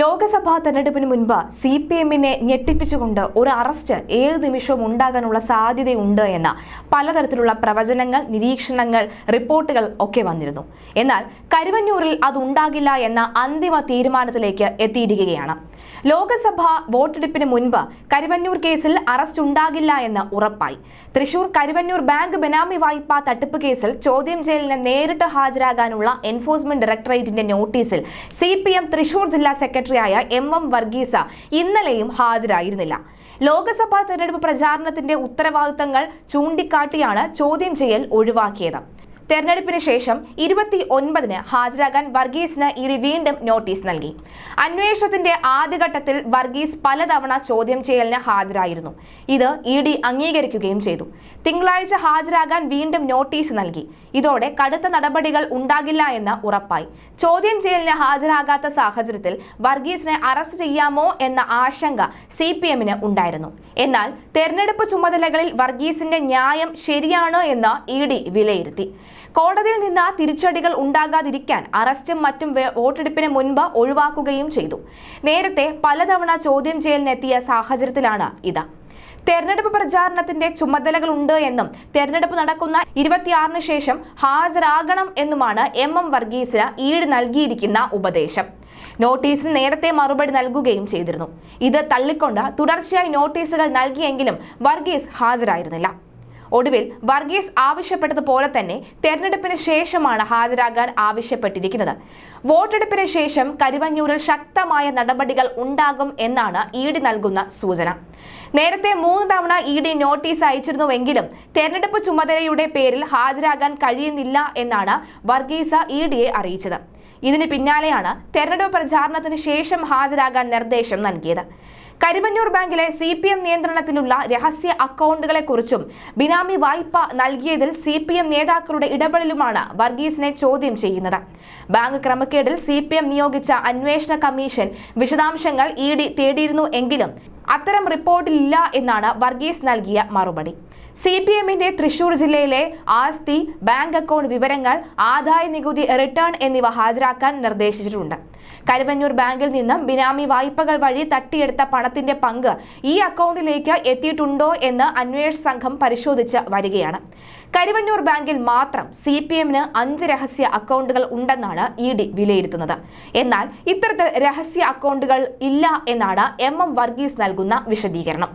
ലോക്സഭാ തെരഞ്ഞെടുപ്പിന് മുൻപ് C P എമ്മിനെ ഞെട്ടിപ്പിച്ചുകൊണ്ട് ഒരു അറസ്റ്റ് ഏത് നിമിഷവും ഉണ്ടാകാനുള്ള സാധ്യതയുണ്ട് എന്ന പലതരത്തിലുള്ള പ്രവചനങ്ങൾ നിരീക്ഷണങ്ങൾ റിപ്പോർട്ടുകൾ ഒക്കെ വന്നിരുന്നു. എന്നാൽ കരുവന്നൂരിൽ അതുണ്ടാകില്ല എന്ന അന്തിമ തീരുമാനത്തിലേക്ക് എത്തിയിരിക്കുകയാണ്. ലോക്സഭ വോട്ടെടുപ്പിന് മുൻപ് കരുവന്നൂർ കേസിൽ അറസ്റ്റ് ഉണ്ടാകില്ല എന്ന് ഉറപ്പായി. തൃശൂർ കരുവന്നൂർ ബാങ്ക് ബെനാമി വായ്പാ തട്ടിപ്പ് കേസിൽ ചോദ്യം ചെയ്യലിന് നേരിട്ട് ഹാജരാകാനുള്ള എൻഫോഴ്സ്മെന്റ് ഡയറക്ടറേറ്റിന്റെ നോട്ടീസിൽ സി തൃശൂർ ജില്ലാ സെക്രട്ടറിയായ എം എം വർഗീസ ഇന്നലെയും ഹാജരായിരുന്നില്ല. ലോക്സഭാ തെരഞ്ഞെടുപ്പ് പ്രചാരണത്തിന്റെ ഉത്തരവാദിത്തങ്ങൾ ചൂണ്ടിക്കാട്ടിയാണ് ചോദ്യം ചെയ്യൽ ഒഴിവാക്കിയത്. തെരഞ്ഞെടുപ്പിന് ശേഷം ഇരുപത്തി ഒൻപതിന് ഹാജരാകാൻ വർഗീസിന് ഇനി വീണ്ടും നോട്ടീസ് നൽകി. അന്വേഷണത്തിന്റെ ആദ്യഘട്ടത്തിൽ വർഗീസ് പലതവണ ചോദ്യം ചെയ്യലിന് ഹാജരായിരുന്നു. ഇത് ഇ ഡി അംഗീകരിക്കുകയും ചെയ്തു. തിങ്കളാഴ്ച ഹാജരാകാൻ വീണ്ടും നോട്ടീസ് നൽകി. ഇതോടെ കടുത്ത നടപടികൾ ഉണ്ടാകില്ല എന്ന് ഉറപ്പായി. ചോദ്യം ചെയ്യലിന് ഹാജരാകാത്ത സാഹചര്യത്തിൽ വർഗീസിനെ അറസ്റ്റ് ചെയ്യാമോ എന്ന ആശങ്ക സി പി എമ്മിന് ഉണ്ടായിരുന്നു. എന്നാൽ തെരഞ്ഞെടുപ്പ് ചുമതലകളിൽ വർഗീസിന്റെ ന്യായം ശരിയാണ് എന്ന് ഇ ഡി വിലയിരുത്തി. കോടതിയിൽ നിന്ന് തിരിച്ചടികൾ ഉണ്ടാകാതിരിക്കാൻ അറസ്റ്റും മറ്റും വോട്ടെടുപ്പിന് മുൻപ് ഒഴിവാക്കുകയും ചെയ്തു. നേരത്തെ പലതവണ ചോദ്യം ചെയ്യലിനെത്തിയ സാഹചര്യത്തിലാണ് ഇത്. തെരഞ്ഞെടുപ്പ് പ്രചാരണത്തിന്റെ ചുമതലകളുണ്ട് എന്നും തെരഞ്ഞെടുപ്പ് നടക്കുന്ന ഇരുപത്തിയാറിന് ശേഷം ഹാജരാകണം എന്നുമാണ് എം എം വർഗീസിന് ഈട് നൽകിയിരിക്കുന്ന ഉപദേശം. നോട്ടീസിന് നേരത്തെ മറുപടി നൽകുകയും ചെയ്തിരുന്നു. ഇത് തള്ളിക്കൊണ്ട് തുടർച്ചയായി നോട്ടീസുകൾ നൽകിയെങ്കിലും വർഗീസ് ഹാജരായിരുന്നില്ല. ഒടുവിൽ വർഗീസ് ആവശ്യപ്പെട്ടതുപോലെ തന്നെ തെരഞ്ഞെടുപ്പിന് ശേഷമാണ് ഹാജരാകാൻ ആവശ്യപ്പെട്ടിരിക്കുന്നത്. വോട്ടെടുപ്പിന് ശേഷം കരുവഞ്ഞൂരിൽ ശക്തമായ നടപടികൾ ഉണ്ടാകും എന്നാണ് ഇ ഡി നൽകുന്ന സൂചന. നേരത്തെ മൂന്ന് തവണ ഇ ഡി നോട്ടീസ് അയച്ചിരുന്നുവെങ്കിലും തെരഞ്ഞെടുപ്പ് ചുമതലയുടെ പേരിൽ ഹാജരാകാൻ കഴിയുന്നില്ല എന്നാണ് വർഗീസ ഇ ഡിയെ അറിയിച്ചത്. ഇതിന് പിന്നാലെയാണ് തെരഞ്ഞെടുപ്പ് പ്രചാരണത്തിന് ശേഷം ഹാജരാകാൻ നിർദ്ദേശം നൽകിയത്. കരുവന്നൂർ ബാങ്കിലെ സി പി എം നിയന്ത്രണത്തിലുള്ള രഹസ്യ അക്കൗണ്ടുകളെക്കുറിച്ചും ബിനാമി വായ്പ നൽകിയതിൽ സി പി എം നേതാക്കളുടെ ഇടപെടലുമാണ് വർഗീസിനെ ചോദ്യം ചെയ്യുന്നത്. ബാങ്ക് ക്രമക്കേടിൽ സി പി എം നിയോഗിച്ച അന്വേഷണ കമ്മീഷൻ വിശദാംശങ്ങൾ ഇ ഡി തേടിയിരുന്നു എങ്കിലും അത്തരം റിപ്പോർട്ടില്ല എന്നാണ് വർഗീസ് നൽകിയ മറുപടി. സി പി എമ്മിന്റെ തൃശൂർ ജില്ലയിലെ ആസ്തി ബാങ്ക് അക്കൗണ്ട് വിവരങ്ങൾ ആദായ നികുതി റിട്ടേൺ എന്നിവ ഹാജരാക്കാൻ നിർദ്ദേശിച്ചിട്ടുണ്ട്. കരുവന്നൂർ ബാങ്കിൽ നിന്നും ബിനാമി വായ്പകൾ വഴി തട്ടിയെടുത്ത പണത്തിന്റെ പങ്ക് ഈ അക്കൗണ്ടിലേക്ക് എത്തിയിട്ടുണ്ടോ എന്ന് അന്വേഷണ സംഘം പരിശോധിച്ച് വരികയാണ്. കരുവന്നൂർ ബാങ്കിൽ മാത്രം സി പി എമ്മിന് അഞ്ച് രഹസ്യ അക്കൗണ്ടുകൾ ഉണ്ടെന്നാണ് ഇ ഡി വിലയിരുത്തുന്നത്. എന്നാൽ ഇത്തരത്തിൽ രഹസ്യ അക്കൗണ്ടുകൾ ഇല്ല എന്നാണ് എം എം വർഗീസ് നൽകുന്ന വിശദീകരണം.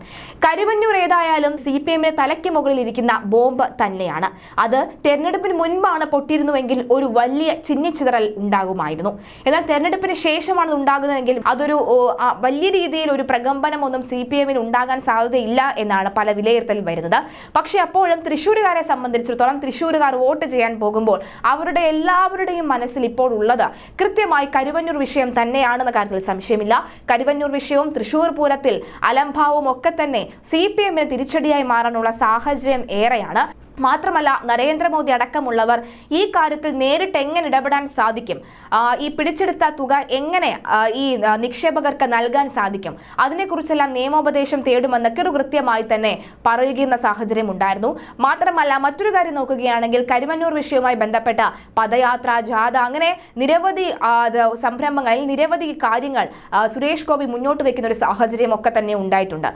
കരുവന്നൂർ ഏതായാലും സി പി എമ്മിന് തലയ്ക്ക് മുകളിൽ ഇരിക്കുന്ന ബോംബ് തന്നെയാണ്. അത് തെരഞ്ഞെടുപ്പിന് മുൻപാണ് പൊട്ടിയിരുന്നുവെങ്കിൽ ഒരു വലിയ ചിന്നിച്ചിതറൽ ഉണ്ടാകുമായിരുന്നു. എന്നാൽ തെരഞ്ഞെടുപ്പിന് ശേഷമാണ് ഉണ്ടാകുന്നതെങ്കിൽ അതൊരു വലിയ രീതിയിൽ ഒരു പ്രകമ്പനം ഒന്നും സി പി എമ്മിന് ഉണ്ടാകാൻ സാധ്യതയില്ല എന്നാണ് പല വിലയിരുത്തൽ വരുന്നത്. പക്ഷേ അപ്പോഴും തൃശ്ശൂരുകാരെ സംബന്ധിച്ചിടത്തോളം തൃശ്ശൂരുകാർ വോട്ട് ചെയ്യാൻ പോകുമ്പോൾ അവരുടെ എല്ലാവരുടെയും മനസ്സിൽ ഇപ്പോൾ ഉള്ളത് കൃത്യമായി കരുവന്നൂർ വിഷയം തന്നെയാണെന്ന കാര്യത്തിൽ സംശയമില്ല. കരുവന്നൂർ വിഷയവും തൃശ്ശൂർ പൂരത്തിൽ അലംഭാവവും ഒക്കെ തന്നെ സി പി എമ്മിന് തിരിച്ചടിയായി മാറാനുള്ള സാഹചര്യം ഏറെയാണ്. മാത്രമല്ല നരേന്ദ്രമോദി അടക്കമുള്ളവർ ഈ കാര്യത്തിൽ നേരിട്ട് എങ്ങനെ ഇടപെടാൻ സാധിക്കും? ഈ പിടിച്ചെടുത്ത തുക എങ്ങനെ ഈ നിക്ഷേപകർക്ക് നൽകാൻ സാധിക്കും? അതിനെക്കുറിച്ചെല്ലാം നിയമോപദേശം തേടുമെന്ന് കൃത്യമായി തന്നെ പറയുകയെന്ന സാഹചര്യം ഉണ്ടായിരുന്നു. മാത്രമല്ല മറ്റൊരു കാര്യം നോക്കുകയാണെങ്കിൽ കരിമന്നൂർ വിഷയവുമായി ബന്ധപ്പെട്ട പദയാത്ര ജാഥ അങ്ങനെ നിരവധി സംരംഭങ്ങളിൽ നിരവധി കാര്യങ്ങൾ സുരേഷ് ഗോപി മുന്നോട്ട് വെക്കുന്ന ഒരു സാഹചര്യം ഒക്കെ തന്നെ ഉണ്ടായിട്ടുണ്ട്.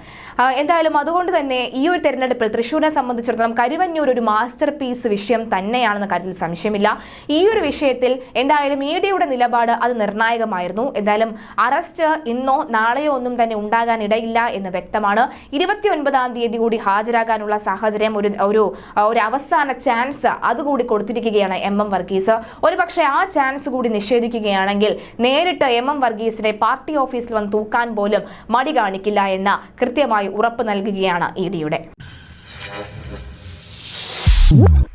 എന്തായാലും അതുകൊണ്ട് തന്നെ ഈ ഒരു തെരഞ്ഞെടുപ്പിൽ തൃശ്ശൂരിനെ സംബന്ധിച്ചിടത്തോളം കരുവന്നൂർ ഒരു മാസ്റ്റർ പീസ് വിഷയം തന്നെയാണെന്ന കാര്യത്തിൽ സംശയമില്ല. ഈ ഒരു വിഷയത്തിൽ എന്തായാലും ഇഡിയുടെ നിലപാട് അത് നിർണായകമായിരുന്നു. എന്തായാലും അറസ്റ്റ് ഇന്നോ നാളെയോ ഒന്നും തന്നെ ഉണ്ടാകാൻ ഇടയില്ല എന്ന് വ്യക്തമാണ്. ഇരുപത്തി ഒൻപതാം തീയതി കൂടി ഹാജരാകാനുള്ള സാഹചര്യം ഒരു ഒരു ഒരു അവസാന ചാൻസ് അതുകൂടി കൊടുത്തിരിക്കുകയാണ് എം എം വർഗീസ്. ഒരുപക്ഷേ ആ ചാൻസ് കൂടി നിഷേധിക്കുകയാണെങ്കിൽ നേരിട്ട് എം എം വർഗീസിനെ പാർട്ടി ഓഫീസിൽ വന്ന് തൂക്കാൻ പോലും മടി കാണിക്കില്ല എന്ന കൃത്യമായി ഉറപ്പ് നൽകുകയാണ് ഇ ഡിയുടെ Woo!